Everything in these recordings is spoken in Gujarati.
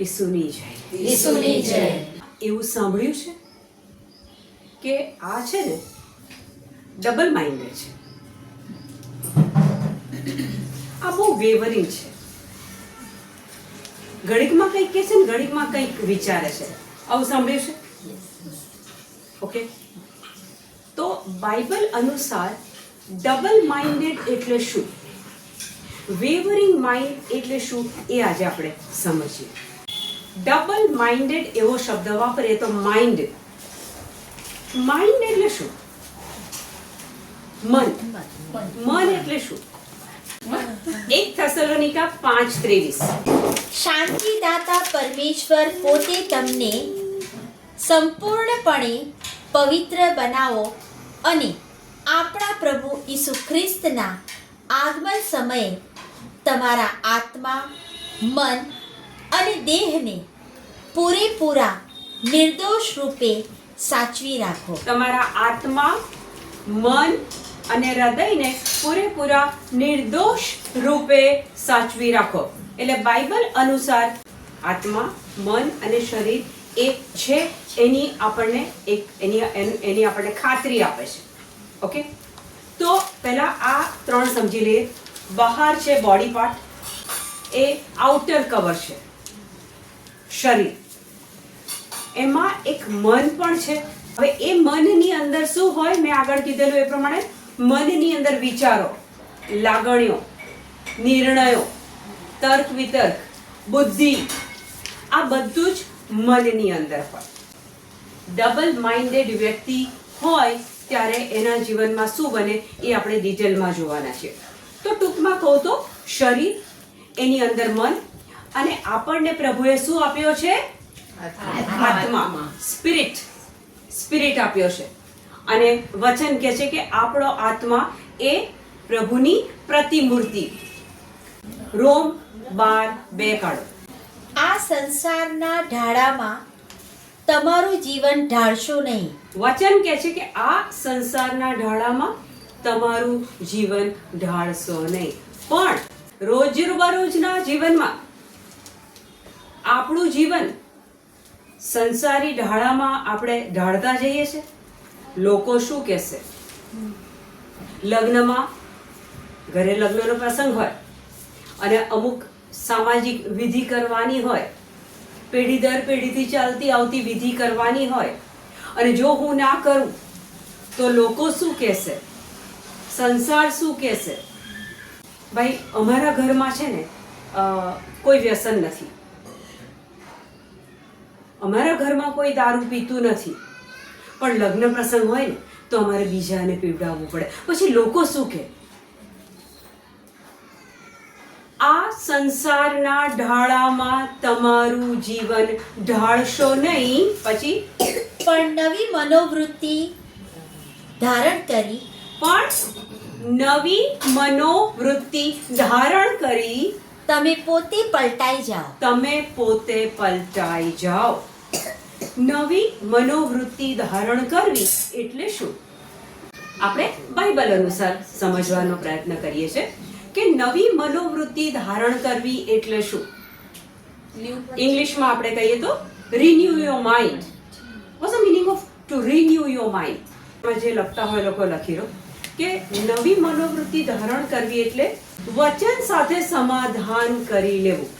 ઈસુની જય. ઈસુની જય. એવું સાંભળ્યું છે? કે આ છે ને ડબલ માઇન્ડેડ છે. આ બહુ વેવરિંગ છે. ઘડીકમાં કંઈક કહે છે ને ઘડીકમાં કંઈક વિચારે છે. આવું સાંભળ્યું છે? ઓકે. તો બાઇબલ અનુસાર ડબલ માઇન્ડેડ એટલે શું? વેવરિંગ માઇન્ડ એટલે શું? એ આજે આપણે સમજીએ. ડબલ માઇન્ડેડ એવો શબ્દ વાપરીએ તો માઇન્ડ માઇન્ડ એટલે શું? મન. મન એટલે શું? એક થસલોનિકા પાંચ ત્રેવીસ. શાંતિદાતા પરમેશ્વર પોતે તમને સંપૂર્ણપણે પવિત્ર બનાવો અને આપણા પ્રભુ ઈસુ ખ્રિસ્તના આગમન સમયે તમારા આત્મા, મન અને દેહને પૂરેપૂરા નિર્દોષ રૂપે સાચવી રાખો. તમારા આત્મા, મન અને હૃદયને પૂરેપૂરા નિર્દોષ રૂપે સાચવી રાખો. એટલે બાઇબલ અનુસાર આત્મા, મન અને શરીર એક છે, એની આપણને એક, એની એની આપણને ખાતરી આપે છે. ઓકે? તો પહેલા આ ત્રણ સમજી લઈએ. બહાર છે બોડી પાર્ટ, એ આઉટર કવર છે. શરીર. એમાં એક મન પણ છે. હવે એ મનની અંદર શું હોય? મેં આગળ કીધેલું એ પ્રમાણે મનની અંદર વિચારો, લાગણીઓ, નિર્ણયો, તર્ક વિતર્ક, બુદ્ધિ. આ બધું જ મનની અંદર હોય. ડબલ માઇન્ડેડ વ્યક્તિ હોય ત્યારે એના જીવનમાં શું બને એ આપણે ડિટેલમાં જોવાના છે તો ટૂંકમાં કહું તો શરીર, એની અંદર મન અને આપણને પ્રભુએ શું આપ્યો છે? આત્મા સ્પિરિટ સ્પિરિટ આપ્યો છે. અને વચન કહે છે કે આપણો આત્મા એ પ્રભુની પ્રતિમૂર્તિ. રોમ બાર બે કાઢો આ સંસારના ઢાળામાં તમારું જીવન ઢાળશો નહીં. વચન કહે છે કે આ સંસારના ઢાળામાં તમારું જીવન ઢાળશો નહીં. પણ રોજબરોજના જીવનમાં આપણું જીવન સંસારી ઢાળામાં આપણે ઢાળતા જઈએ છે? લોકો શું કહેશે? લગ્નમાં ઘરે લગ્નનો પ્રસંગ હોય અને અમુક સામાજિક વિધિ કરવાની હોય, પેઢી દર પેઢીથી ચાલતી આવતી વિધિ કરવાની હોય અને જો હું ના કરું, તો લોકો શું કહેશે? સંસાર શું કહેશે? ભાઈ, અમારા ઘરમાં છે ને કોઈ વ્યસન નથી. અમારા ઘરમાં કોઈ દારૂ પીતું નથી. પણ લગ્ન પ્રસંગ હોય ને તો અમારે બીજાને પીવડાવવું પડે. પછી લોકો શું કહે? આ સંસારના ઢાળામાં તમારું જીવન ઢાળશો નહીં. પછી? પણ નવી મનોવૃત્તિ ધારણ કરી. પણ નવી મનોવૃત્તિ ધારણ કરી. તમે પોતે પલટાઈ જાઓ. તમે પોતે પલટાઈ જાઓ. નવી મનોવૃત્તિ ધારણ કરવી એટલે શું? આપણે બાઇબલ અનુસાર સમજવાનો પ્રયત્ન કરીએ છીએ કે નવી મનોવૃત્તિ ધારણ કરવી એટલે શું? ઇંગ્લિશમાં આપણે કહીએ તો renew your mind was a meaning of to renew your mind જે લખતા હોય લોકો લખી રહ્યો કે નવી મનોવૃત્તિ ધારણ કરવી એટલે વચન સાથે સમાધાન કરી લેવું.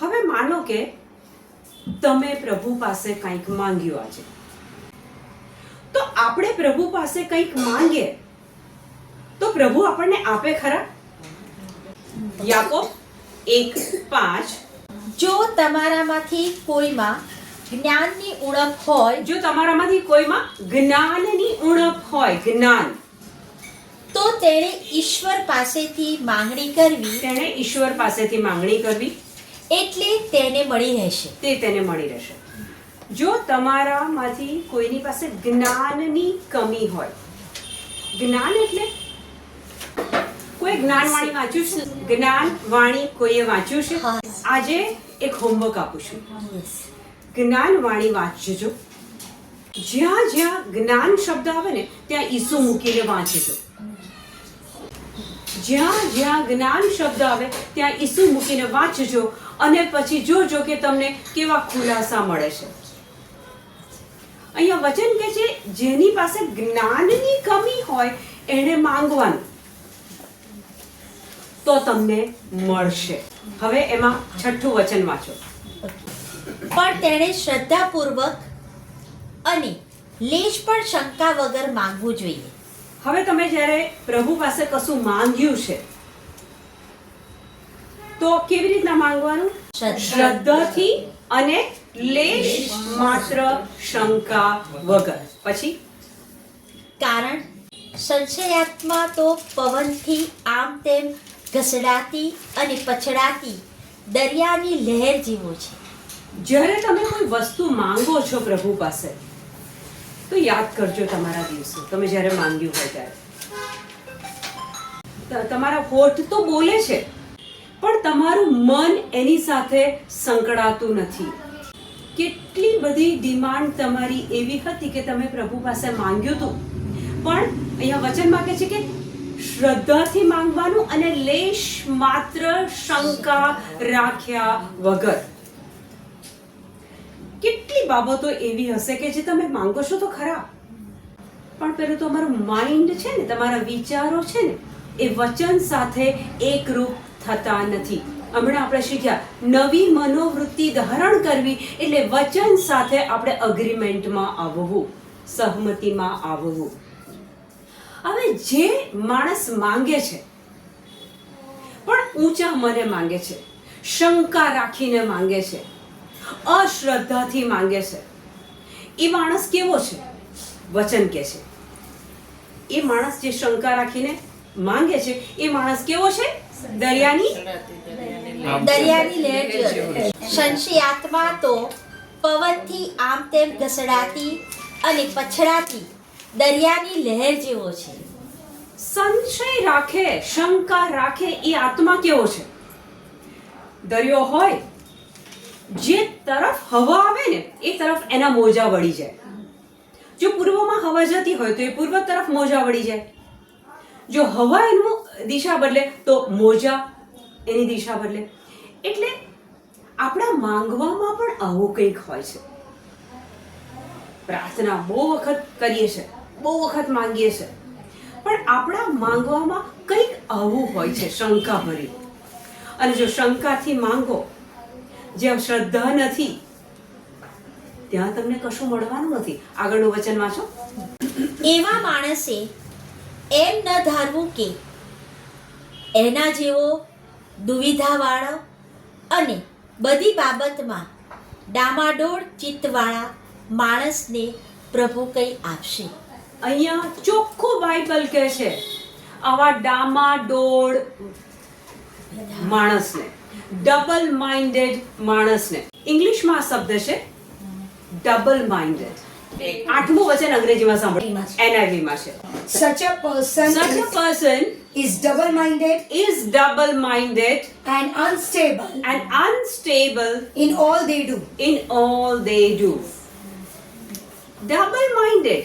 હવે માનો કે તમે પ્રભુ પાસે કંઈક માંગ્યું આજે. તો આપણે પ્રભુ પાસે કંઈક માંગીએ? તો પ્રભુ આપણને આપે ખરા? યાકોબ એક પાંચ. જો તમારામાંથી કોઈમાં જ્ઞાનની ઉણપ હોય જો તમારામાંથી કોઈમાં જ્ઞાનની ઉણપ હોય જ્ઞાન. તો તેણે ઈશ્વર પાસેથી માંગણી કરવી. તેણે ઈશ્વર પાસેથી માંગણી કરવી. એટલે તેને મળી રહેશે. તે તેને મળી રહેશે. જો તમારામાંથી કોઈની પાસે જ્ઞાનની કમી હોય જ્ઞાન એટલે? કોઈ જ્ઞાન વાણી વાંચ્યું છે? જ્ઞાન વાણી કોઈએ વાંચ્યું છે? આજે એક હોમવર્ક આપું છું. જ્ઞાન વાણી વાંચજો. જ્યાં જ્યાં જ્ઞાન શબ્દ આવે ને ત્યાં ઈસુ મૂકીને વાંચજો. જ્યાં જ્યાં જ્ઞાન શબ્દ આવે ત્યાં ઈસુ મૂકીને વાંચજો. અને પછી જોજો કે તમને કેવા ખુલાસા મળે છે. અહીંયા વચન કે છે જેની પાસે જ્ઞાનની કમી હોય એને માંગવાનું. તો તમને મળશે. હવે એમાં છઠ્ઠું વચન વાંચો. પણ તેણે શ્રદ્ધાપૂર્વક અને લેશ પણ શંકા વગર માંગવું જોઈએ. હવે તમે જ્યારે પ્રભુ પાસે કશું માંગ્યું છે તો કેવી રીતના માંગવાનું? શ્રદ્ધાથી અને લેશ માત્ર શંકા વગર. પછી? કારણ સંશયાત્મા તો પવનથી આમ તેમ ઘસડાતી અને પછડાતી દરિયાની લહેર જેવો છે. જ્યારે તમે કોઈ વસ્તુ માંગો છો પ્રભુ પાસે તો યાદ કરજો તમારા દિવસો. તમે જ્યારે માંગ્યું હોય ત્યારે. તમારા હોઠ તો બોલે છે. પણ તમારું મન એની સાથે સંકળાતું નથી. કેટલી બધી ડિમાન્ડ તમારી એવી હતી કે તમે પ્રભુ પાસે માંગ્યું હતું. પણ અહીંયા વચન માગે છે કે શ્રદ્ધાથી માંગવાનું અને લેશ માત્ર શંકા રાખ્યા વગર. કેટલી બાબતો એવી હશે કે જે તમે માંગો છો તો ખરા. પણ પેલું તમારું માઇન્ડ છે ને, તમારા વિચારો છે ને, એ વચન સાથે એકરૂપ થતા નથી. હમણાં આપણે શીખ્યા, નવી મનોવૃત્તિ ધારણ કરવી એટલે વચન સાથે આપણે અગ્રીમેન્ટમાં આવવું, સહમતિમાં આવવું. હવે જે માણસ માંગે છે, પણ ઊંચા મને માંગે છે, શંકા રાખીને માંગે છે, અશ્રદ્ધાથી માંગે છે, એ માણસ કેવો છે? વચન કે છે. એ માણસ જે શંકા રાખીને માંગે છે, એ માણસ કેવો છે? દરિયાની? દરિયાની લહેર સંશી આત્મા તો પવનથી આમ તેમ ઘસડાતી અને પછડાતી દરિયાની લહેર જેવો છે. સંશય રાખે શંકા રાખે એ આત્મા કેવો છે? દરિયો હોય જે તરફ હવા આવે ને એ તરફ એના મોજા વળી જાય. જો પૂર્વમાં હવા જતી હોય તો એ પૂર્વ તરફ મોજા વળી જાય. જો હવા એનું દિશા બદલે તો મોજા એની દિશા બદલે. એટલે આપણા માંગવામાં પણ આવું કંઈક હોય છે. પ્રાર્થના બહુ વખત કરીએ છે, બહુ વખત માંગીએ છે. પણ આપણા માંગવામાં કંઈક આવું હોય છે, શંકા ભરી. અને જો શંકાથી માંગો, જ્યાં શ્રદ્ધા નથી, ત્યાં તમને કશું મળવાનું નથી. આગળનું વચન વાંચો. એવા માણસે એમ ન ધારવું કે એના જેવો દુવિધાવાળો અને બધી બાબતમાં ડામાડોળ ચિત્તવાળા માણસને પ્રભુ કંઈ આપશે? અહીંયા ચોખ્ખું બાઇબલ કહે છે, આવા ડામાડોળ માણસને ડબલ માઇન્ડેડ માણસને ઇંગ્લિશમાં શબ્દ છે ડબલ માઇન્ડેડ આઠમું વચન અંગ્રેજીમાં સાંભળો NIV માં છે Such a person such a person is double minded is double minded and unstable and unstable in all they do. in all they do double minded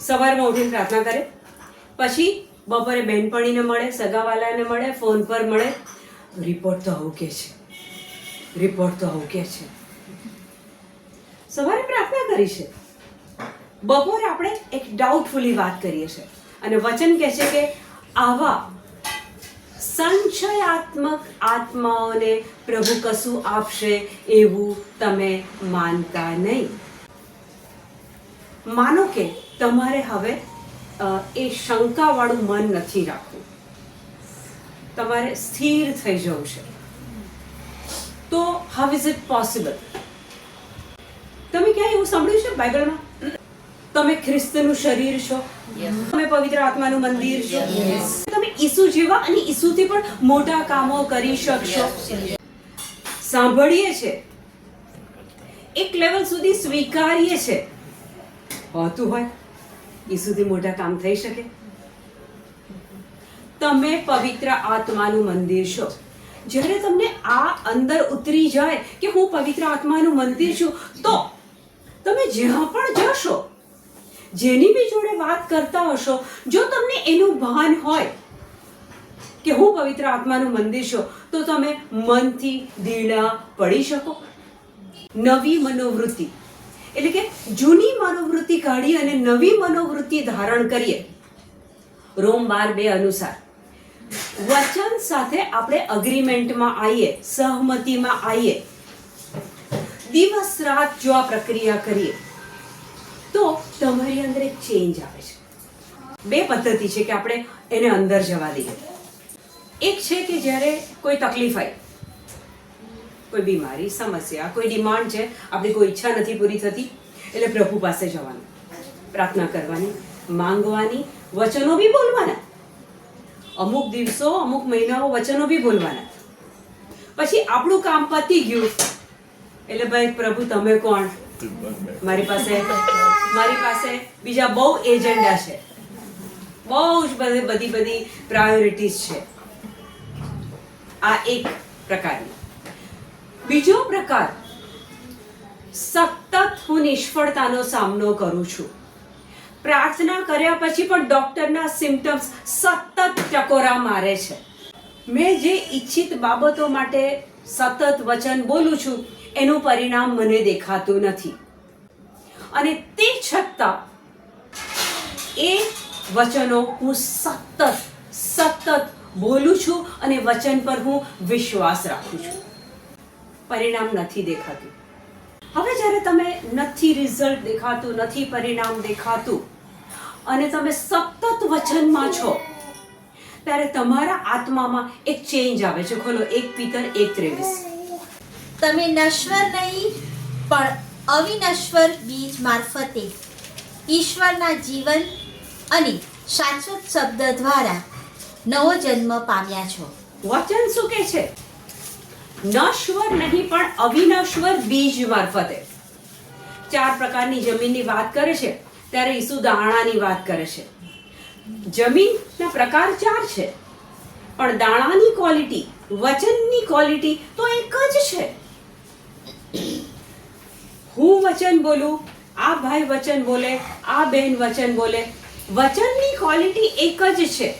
સવારમાં ઉઠીને પ્રાર્થના કરે પછી બપોરે બહેનપણીને મળે સગાવાલાને મળે ફોન પર મળે રિપોર્ટ તો આવું કે છે રિપોર્ટ તો આવું કે છે સવારે પ્રાર્થના કરી છે બપોરે આપણે એક ડાઉટફુલી વાત કરીએ છીએ. અને વચન કહે છે કે આવા સંશયાત્મક આત્માઓને પ્રભુ કશું આપશે એવું તમે માનતા નહીં. માનો કે તમારે હવે એ શંકાવાળું મન નથી રાખવું. તમારે સ્થિર થઈ જવું છે. તો હાઉ ઇઝ ઇટ પોસિબલ તમે ક્યાંય એવું સાંભળ્યું છે બાઇબલમાં તમે ખ્રિસ્તનું શરીર છો. તમે પવિત્ર આત્માનું મંદિર છો. તમે ઈસુ જેવા અને ઈસુથી પણ મોટા કામો કરી શકશો. સાંભળીએ છે. એક લેવલ સુધી સ્વીકારીએ છે. હોતું હોય, ઈસુથી મોટા કામ થઈ શકે. તમે પવિત્ર આત્માનું મંદિર છો. જ્યારે તમને આ અંદર ઉતરી જાય કે હું પવિત્ર આત્માનું મંદિર છું, તો તમે જ્યાં પણ જશો જેની બી જોડે વાત કરતા હશો, જો તમને એનું ભાન હોય કે હું પવિત્ર આત્માનું મંદિર છું, તો તમે મનથી ઢીલા પડી શકો. નવી મનોવૃત્તિ. એટલે કે જૂની મનોવૃત્તિ કાઢી અને નવી મનોવૃત્તિ ધારણ કરીએ. રોમ બાર બે અનુસાર. વચન સાથે આપણે અગ્રીમેન્ટમાં આવીએ, સહમતિમાં આવીએ. દિવસ રાત જો આ પ્રક્રિયા કરીએ, તો તમારી અંદર એક ચેન્જ આવે છે. બે પદ્ધતિ છે કે આપણે એને અંદર જવા દઈએ. એક છે કે જ્યારે કોઈ તકલીફ આવી, કોઈ બીમારી, સમસ્યા, કોઈ ડિમાન્ડ છે, આપણી કોઈ ઈચ્છા નથી પૂરી થતી, એટલે પ્રભુ પાસે જવાનું, પ્રાર્થના કરવાની, માંગવાની, વચનો બી બોલવાના. અમુક દિવસો, અમુક મહિનાઓ વચનો બી બોલવાના. પછી આપણું કામ પતી ગયું, એટલે ભાઈ પ્રભુ તમે કોણ? મારી પાસે મારી પાસે બીજા બહુ એજન્ડા છે. બહુ જ બધી બધી બધી પ્રાયોરિટીઝ છે. આ એક પ્રકારની. બીજો પ્રકાર, સતત હું નિષ્ફળતાનો સામનો કરું છું. પ્રાર્થના કર્યા પછી પણ ડોક્ટરના સિમ્ટમ્સ સતત ટકોરા મારે છે. મેં જે ઈચ્છિત બાબતો માટે સતત વચન બોલું છું, એનું પરિણામ મને દેખાતું નથી. અને તે છતાં એ વચનો હું સતત સતત બોલું છું અને વચન પર હું વિશ્વાસ રાખું છું. પરિણામ નથી દેખાતું. હવે જ્યારે તમે નથી રિઝલ્ટ દેખાતું, નથી પરિણામ દેખાતું, અને તમે સતત વચનમાં છો, ત્યારે તમારા આત્મામાં એક ચેન્જ આવે છે. ખોલો, એક પિતર એક ત્રેવીસ. તમે નશ્વર નહીં, પણ અવિનશ્વર બીજ મારફતે ઈશ્વરના જીવન અને શાશ્વત શબ્દ દ્વારા નવો જન્મ પામ્યા છો. વચન શું કે છે? નશ્વર નહીં, પણ અવિનશ્વર બીજ મારફતે. ચાર પ્રકારની જમીનની વાત કરે છે. ત્યારે ઈસુ દાણાની વાત કરે છે. જમીનના પ્રકાર ચાર છે. પણ દાણાની ક્વોલિટી વચનની ક્વોલિટી તો એક જ છે. હું વચન બોલું, આ ભાઈ વચન બોલે, આ બહેન વચન બોલે. વચનની ક્વોલિટી એક જ છે.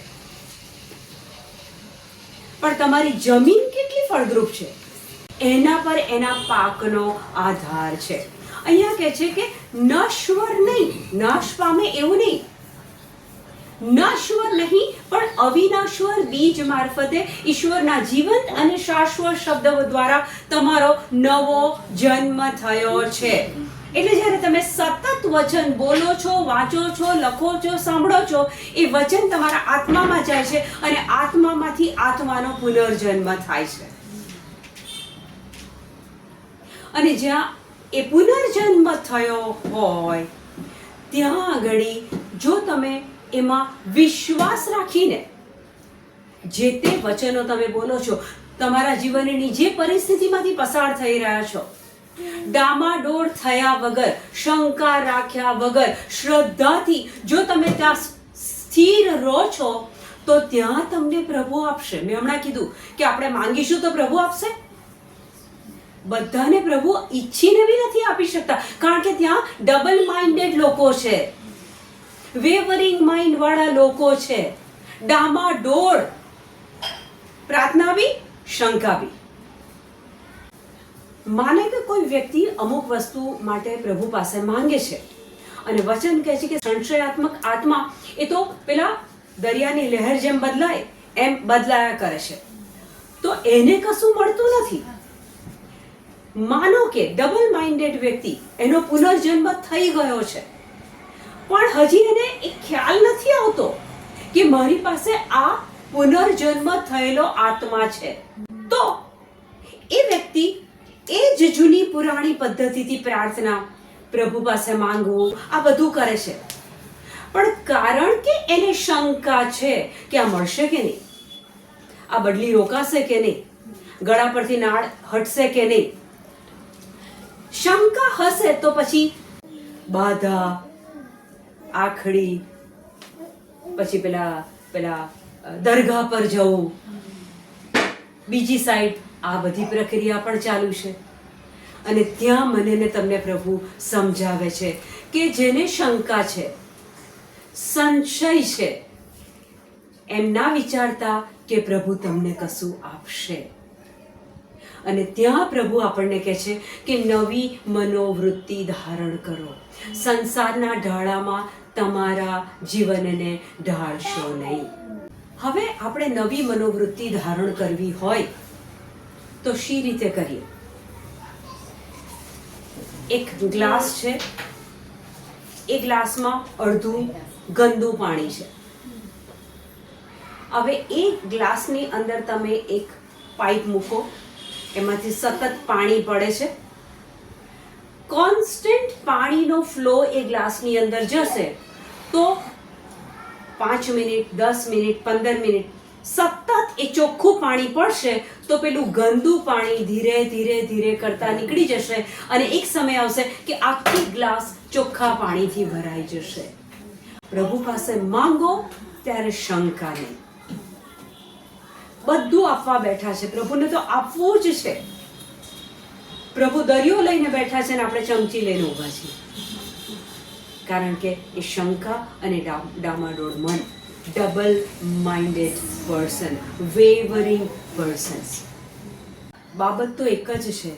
પણ તમારી જમીન કેટલી ફળદ્રુપ છે? એના પર એના પાકનો આધાર છે. અહીંયા કહે છે કે નશ્વર નહીં, નાશ પામે એવું નહીં. નશ્વર નહીં, પણ અવિનાશ્વર બીજ મારફતે ઈશ્વરના જીવંત અને શાશ્વત શબ્દો દ્વારા તમારો નવો જન્મ થયો છે. એટલે જ્યારે તમે સતત વચન બોલો છો, વાંચો છો, લખો છો, સાંભળો છો, એ વચન તમારા આત્મામાં જાય છે અને આત્મામાંથી આત્માનો પુનર્જન્મ થાય છે. અને જ્યાં એ પુનર્જન્મ થયો હોય, ત્યાં આગળ જો તમે એમાં વિશ્વાસ રાખીને જે તે વચનો તમે બોલો છો, તમારા જીવનની જે પરિસ્થિતિમાંથી પસાર થઈ રહ્યા છો ડામાડોળ થયા વગર, શંકા રાખ્યા વગર, શ્રદ્ધાથી જો તમે ત્યાં સ્થિર રહો છો, તો ત્યાં તમને પ્રભુ આપશે. મેં હમણાં કીધું કે આપણે માંગીશું તો પ્રભુ આપશે. બધાને પ્રભુ ઈચ્છીને બી નથી આપી શકતા. કારણ કે ત્યાં ડબલ માઇન્ડેડ લોકો છે. વેવરિંગ માઇન્ડ વાળા લોકો છે. ડામાડોળ પ્રાર્થના બી, શંકા બી. માને કે કોઈ વ્યક્તિ અમુક વસ્તુ માટે પ્રભુ પાસે માંગે છે. અને વચન કહે છે કે સંશયાત્મક આત્મા એ તો પેલા દરિયાની લહેર જેમ બદલાય, એમ બદલાયા કરે છે. તો એને કશું મળતું નથી. માનો કે ડબલ માઇન્ડેડ વ્યક્તિ, એનો પુનર્જન્મ થઈ ગયો છે. પણ હજી એને એ ખ્યાલ નથી આવતો કે મારી પાસે આ પુનર્જન્મ થયેલો આત્મા છે. તો એ વ્યક્તિ એ જ જૂની પુરાણી પદ્ધતિથી પ્રાર્થના પ્રભુ પાસે માંગવું આ બધું કરે છે. પણ કારણ કે એને શંકા છે કે આ મળશે કે નહીં? આ બદલી રોકાશે કે નહીં? ગળા પરથી નાળ હટશે કે નહીં? શંકા હશે તો પછી બાધા આખડી, પછી પેલા પેલા દરગાહ પર જવું. બીજી સાઈડ આ બધી પ્રક્રિયા પણ ચાલુ છે. અને ત્યાં મને ને તમને પ્રભુ સમજાવે છે કે જેને શંકા છે, સંશય છે, એમ ના વિચારતા કે પ્રભુ તમને કશું આપશે. અને ત્યાં પ્રભુ આપણને કહે છે કે નવી મનોવૃત્તિ ધારણ કરો. સંસારના ઢાળામાં તમારા જીવનને ઢાળશો નહીં. હવે આપણે નવી મનોવૃત્તિ ધારણ કરવી હોય તો શી રીતે કરીએ? એક ગ્લાસ છે. એ ગ્લાસમાં અડધું ગંદુ પાણી છે. હવે એ ગ્લાસની અંદર તમે એક પાઇપ મૂકો. એમાંથી સતત પાણી પડે છે. કોન્સ્ટન્ટ પાણીનો ફ્લો એ ગ્લાસની અંદર જશે તો પાંચ મિનિટ, દસ મિનિટ, પંદર મિનિટ સતત એ ચોખ્ખું પાણી પડશે તો પેલું ગંદુ પાણી ધીરે ધીરે ધીરે કરતા નીકળી જશે અને એક સમય આવશે કે આખી ગ્લાસ ચોખ્ખા પાણીથી ભરાઈ જશે. પ્રભુ પાસે માંગો ત્યારે શંકા નહીં. બધું આપવા બેઠા છે. પ્રભુને તો આપવું જ છે. પ્રભુ દરિયો લઈને બેઠા છે ને આપણે ચમચી લઈને ઊભા છીએ. કારણ કે એ શંકા અને ડામાડોળ મન double minded person wavering persons બાબત તો એક જ છે.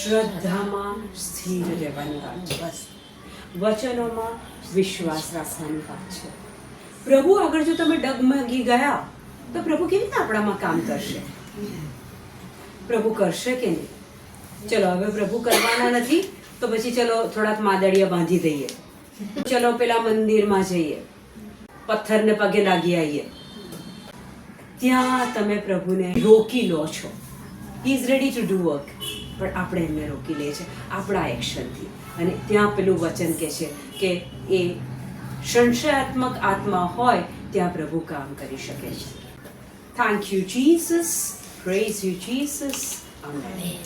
શ્રદ્ધામાં સ્થિર રહેવાની વાત છે. બસ. વચનોમાં વિશ્વાસ રાખવાની વાત છે. પ્રભુ આગળ જો તમે ડગમગી ગયા તો પ્રભુ કેવી રીતે આપણામાં કામ કરશે? પ્રભુ કરશે કે નહીં? ચલો, હવે પ્રભુ કરવાના નથી, તો પછી ચલો, થોડાક માદડિયા બાંધી દઈએ. ચલો, પેલા મંદિરમાં જઈએ. પથ્થરને પગે લાગી આવીએ. ત્યાં તમે પ્રભુને રોકી લો છો. He is ready to do work પણ આપણે એમને રોકી લઈએ છીએ. આપણા એક્શનથી અને ત્યાં પેલું વચન કે છે કે એ સંશયાત્મક આત્મા હોય, ત્યાં પ્રભુ કામ કરી શકે છે. Thank you, Jesus. Praise you, Jesus. Amen.